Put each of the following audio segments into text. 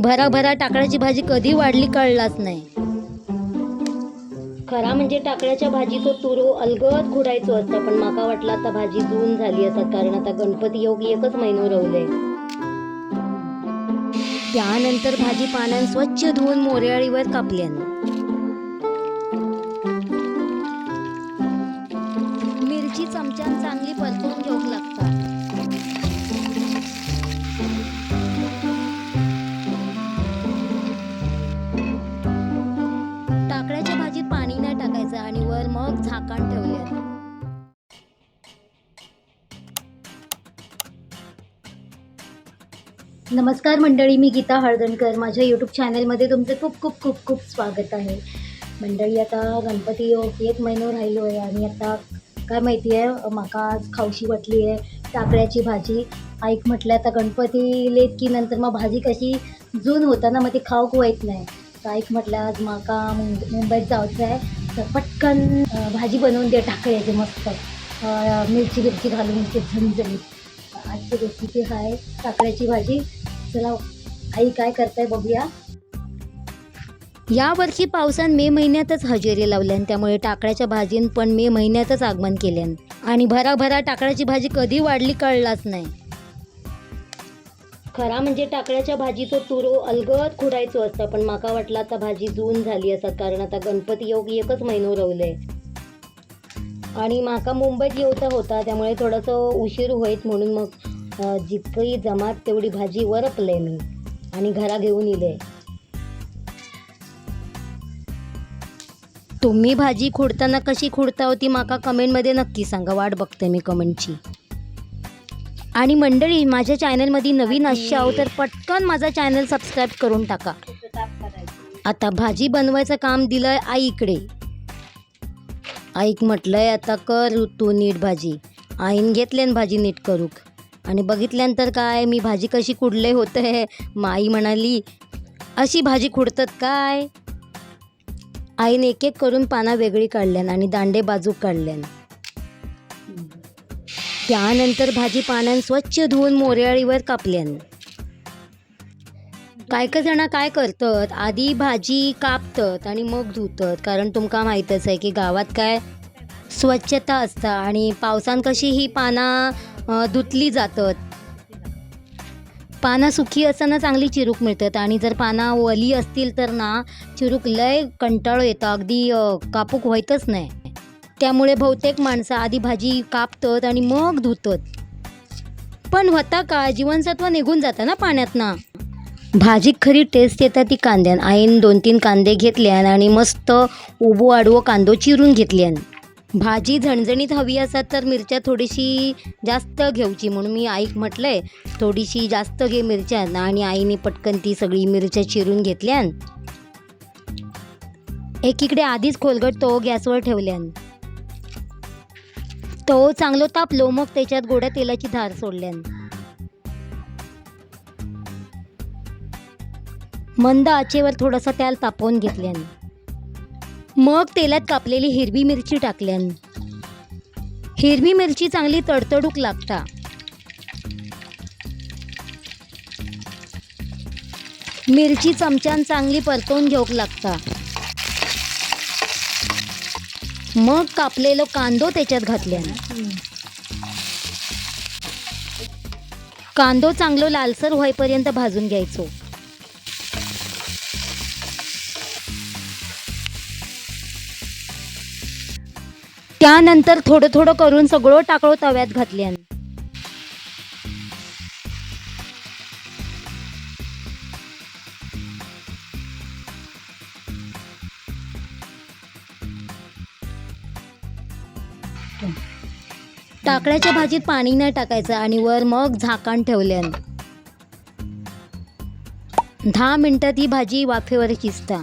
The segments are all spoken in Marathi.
भरा भरा टाकळ्याची भाजी कधी वाढली कळलाच नाही. खरा म्हणजे टाकळ्याच्या भाजीचो तुरो अलगद खुडायचो असता पण माका वाटलं आता भाजी जून झाली असत कारण आता गणपती योग एकच महिनो रवले. त्यानंतर भाजी पाण्यान स्वच्छ धुवून मोरयाळीवर कापल्यान. नमस्कार मंडळी मी गीता हळदणकर. माझ्या यूट्यूब चॅनलमध्ये तुमचं खूप खूप खूप खूप स्वागत आहे. मंडळी आता गणपती योग एक महिनो राहिलो आहे आणि आता काय माहिती आहे म्हाका आज खावशी वाटली आहे टाकळ्याची भाजी. ऐक म्हटलं आता गणपती लेत की नंतर मग भाजी कशी जून होताना मग ती खाऊक वयत नाही. तर ऐक म्हटलं आज माका मुंबईत जायचं आहे. तर पटकन भाजी बनवून दे टाकळ्याची मस्त. मिरची बिरची घालून ते झणझणीत. आजची रेसिपी आहे टाकळ्याची भाजी. चला आई काय करताय बघूया. या वर्षी पावसान मे महिन्यातच हजेरी लावल्यान त्यामुळे टाकळ्याच्या भाजीन पण मे महिन्यातच आगमन केल्यान आणि भराभरा टाकळ्याची भाजी कधी वाढली कळलाच नाही. खरा म्हणजे टाकळ्याच्या भाजीचो तुरो अलगद खुडायचो असता पण माका वाटलं आता भाजी जून झाली असत कारण आता गणपती योग एकच महिनो रवले. आणि माका मुंबईत येऊचा होता त्यामुळे थोडंसं उशीर होईत म्हणून मग जितकी जितकंही जमात तेवढी भाजी वरपले मी आणि घरा घेऊन इले. तुम्ही भाजी खोडताना कशी खोडता होती माका कमेंटमध्ये नक्की सांगा. वाट बघते मी कमेंटची आणि मंडळी माझ्या चॅनलमध्ये नवीन अशी आहो तर पटकन माझा चॅनल सबस्क्राईब करून टाका. आता भाजी बनवायचं काम दिलंय आईकडे आईक म्हटलंय आता कर तू नीट भाजी. आईन घेतल्यान भाजी नीट करूक. आणि बघितल्यानंतर काय मी भाजी कशी कुडले होते? माई म्हणाली अशी भाजी खुडतात काय? आईने एक एक करून पाना वेगळी काढल्यान आणि दांडे बाजूक काढल्यान. त्यानंतर भाजी पाण्यान स्वच्छ धुवून मोऱ्याळीवर कापल्यान. काय काय जण काय करतात? आधी भाजी कापतात आणि मग धुतात. कारण तुमका माहीतच आहे की गावात काय स्वच्छता असता आणि पावसान कशी ही पाना धुतली जातात. पानं सुखी असताना चांगली चिरूक मिळतात आणि जर पानं ओली असतील तर ना चिरूक लय कंटाळो येतं. अगदी कापूक व्हायतच नाही. त्यामुळे बहुतेक माणसं आधी भाजी कापतात आणि मग धुतात. पण होता का जीवनसत्व निघून जातं ना पाण्यात ना भाजी खरी टेस्ट येतात ती कांद्यान. आईन दोन तीन कांदे घेतल्यान आणि मस्त उबो आडवो कांदो चिरून घेतल्यान. भाजी झणझणीत हवी असत तर मिरच्या थोडीशी जास्त घेऊची. म्हणून मी आईक म्हटलंय थोडीशी जास्त घे मिरच्या. आणि आईने पटकन ती सगळी मिरच्या चिरून घेतल्यान एकीकडे आधीच खोलगट तो गॅसवर ठेवल्यान. तो चांगलो तापलो मग त्याच्यात गोड्या तेलाची धार सोडल्यान. मंद आचेवर थोडासा त्याला तापवून घेतल्यान. मग तेलात कापलेली हिरवी मिरची टाकल्यान हिरवी मिरची चांगली तडतडूक लागता. मिरची चमच्यान चांगली परतवून घेऊक लागता. मग कापलेलो कांदो त्याच्यात घातल्यान कांदो चांगलो लालसर होईपर्यंत भाजून घ्यायचो. त्यानंतर थोडं थोडं करून सगळं टाकळो तव्यात घातल्यान टाकळ्याच्या भाजीत पाणी नाही टाकायचं आणि वर मग झाकण ठेवल्यान दहा मिनिटात ही भाजी वाफेवर किसता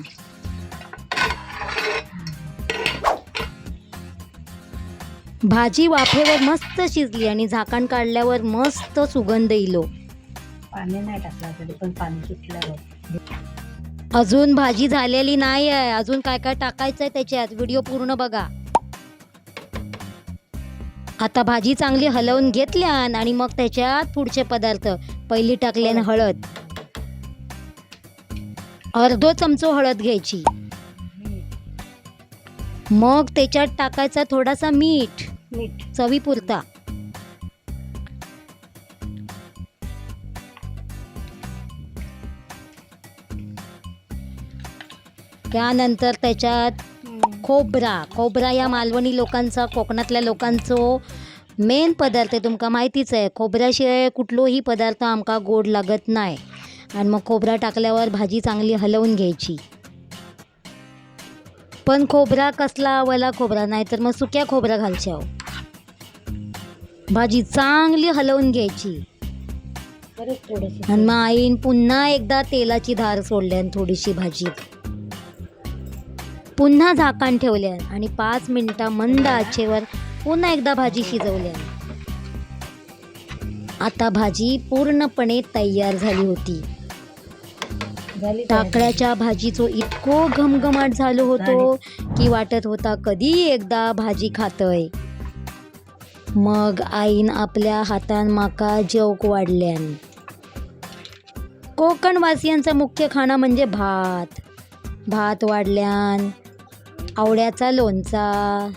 भाजी वाफेवर मस्त शिजली आणि झाकण काढल्यावर मस्त सुगंध इलो. पाणी नाही टाकलं तरी पण पाणी सुटल्यावर. अजून भाजी झालेली नाही आहे अजून काय काय टाकायचं आहे त्याच्यात? व्हिडिओ पूर्ण बघा. आता भाजी चांगली हलवून घेतल्यान आणि मग त्याच्यात पुढचे पदार्थ. पहिली टाकल्यान हळद. अर्धो चमचो हळद घ्यायची. मग त्याच्यात टाकायचा थोडासा मीठ. मीठ. चवीपुरता. त्यानंतर त्याच्यात खोबरा. खोबरा या मालवणी लोकांचा कोकणातल्या लोकांचो मेन पदार्थ आहे. तुमका माहितीच आहे खोबऱ्याशिवाय कुठलोही पदार्थ आमका गोड लागत नाही. आणि मग खोबरा टाकल्यावर भाजी चांगली हलवून घ्यायची. पण खोबरा कसला वला खोबरा? नाही तर मग सुक्या खोबरा घालशाव भाजी चांगली हलवून घ्यायची. आणि मग आईन पुन्हा एकदा तेलाची धार सोडल्यान थोडीशी भाजीत पुन्हा झाकण ठेवल्यान आणि पाच मिनिटं मंद आचेवर पुन्हा एकदा भाजी शिजवल्या आता भाजी पूर्णपणे तयार झाली होती. टाकळ्याच्या भाजीचो इतको घमघमाट झालो होतो की वाटत होता कधी एकदा भाजी खातय. मग आईन आपल्या हातान माका जेवक वाढल्यान. कोकणवासियांचा मुख्य खाणा म्हणजे भात. भात वाढल्यान आवळ्याचा लोणचा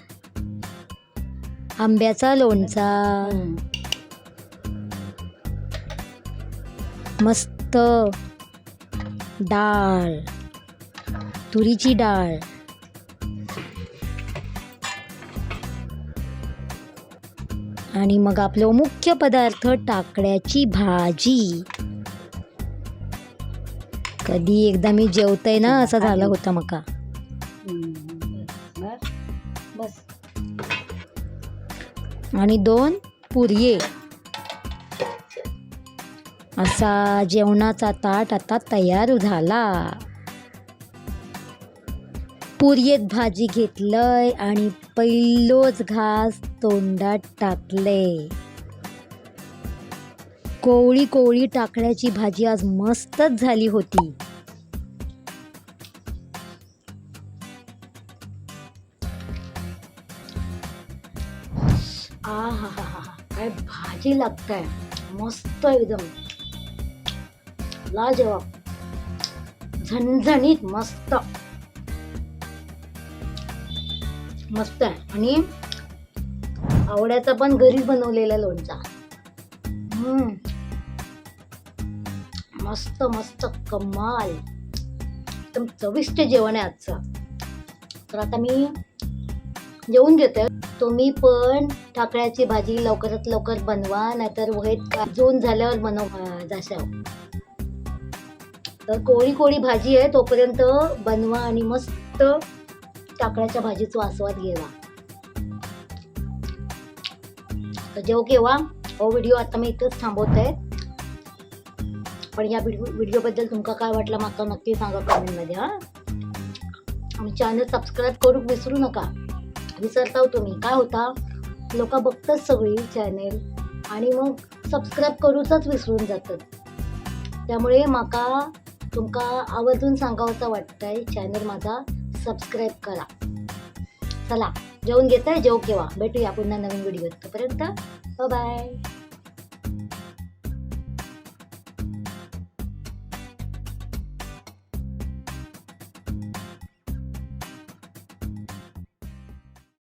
आंब्याचा लोणचा. मस्त डाळ. तुरीची डाळ. आणि मग आपलं मुख्य पदार्थ टाकड्याची भाजी. कधी एकदा मी जेवतय ना असं झालं होतं मका. आणि दोन पुरये. असा जेवणाचा ताट आता तयार झाला. पुरयेत भाजी घेतलंय आणि पहिलोच घास तोंडात टाकले कोवळी कोवळी टाकण्याची भाजी आज मस्तच झाली होती. आ हा हा हा काय भाजी लागताय. मस्त एकदम. लाजवाब झणझणीत मस्त. मस्त आहे. आणि आवड्याचा पण घरी बनवलेला लोणचा. मस्त मस्त कमाल. एकदम चविष्ट जेवण आहे आजचं. तर आता मी जेवून घेते तुम्ही पण ठाकळ्याची भाजी लवकरात लवकर बनवा नाहीतर वहीत जोन झाल्यावर बनव अं, जाशाव तर कोळी कोळी भाजी आहे तोपर्यंत बनवा आणि मस्त टाकळ्याच्या भाजीचा आस्वाद घेवा तर जेव केव्हा हो व्हिडिओ आता मी इथंच थांबवत. आहे पण या व्हिडिओ व्हिडिओबद्दल तुमका काय वाटलं माका नक्की सांगा कमेंटमध्ये हां. आणि चॅनल सबस्क्राईब करू विसरू नका. विसरता तुम्ही. काय होता? लोक बघतात सगळी चॅनेल आणि मग सबस्क्राईब करूचच विसरून जातात. त्यामुळे माका तुमका आवर्जून सांगावंचा वाटतंय चॅनल माझा. सबस्क्राईब करा. चला जेवून घेताय? जेव केव्हा? भेटूया पुन्हा नवीन व्हिडिओ तोपर्यंत. बाय